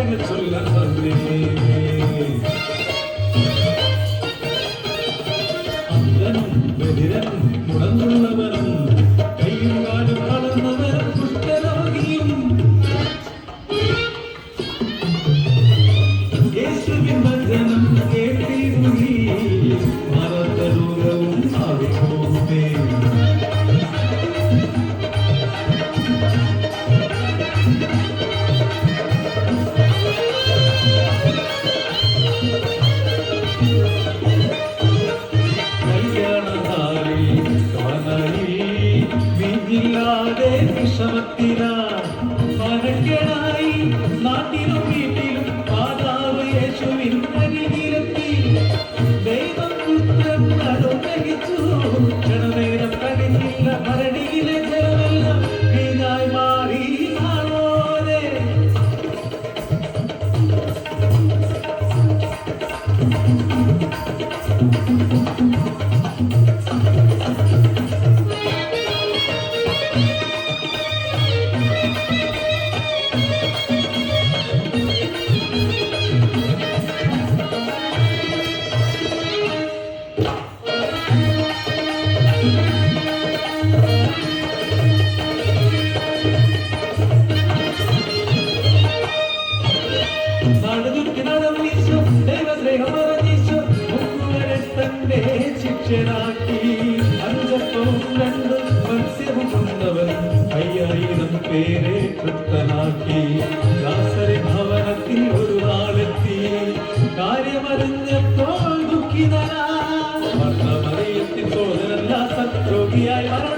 என்று சொல்ல சொல்கிறேன் அந்தனும் வெதிரனும் முடங்குள்ளவரும் கையும் காலும் வளர்ந்தவரும் குஷ்டரோகியும் இயேசுவின் வசனம் கேட்டு ദേശഭക്തിരാ നാട്ടിലോ അക്ഷരാക്കി അഞ്ചപ്പം രണ്ട് മത്സ്യവും കൊണ്ടവൻ അയ്യായിരം പേരെ തൃപ്തനാക്കി. ദാസരെ ഭവനത്തിൽ ഒരു നാളെത്തി. കാര്യമറിഞ്ഞപ്പോൾ ദുഃഖിതനാ. മരണമറിയത്തിൽ സോദരല്ല സത്രോഗിയായി മരണം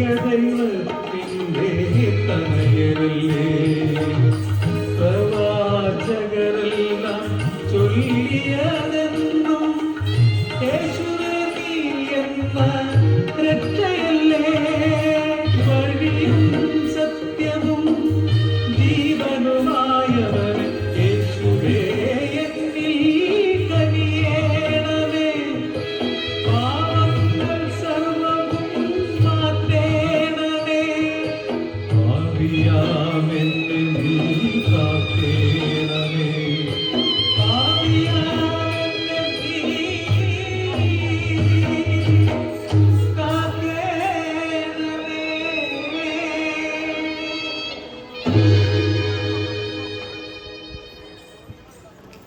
കടന്ന് പിന്നെ തനയല്ലേ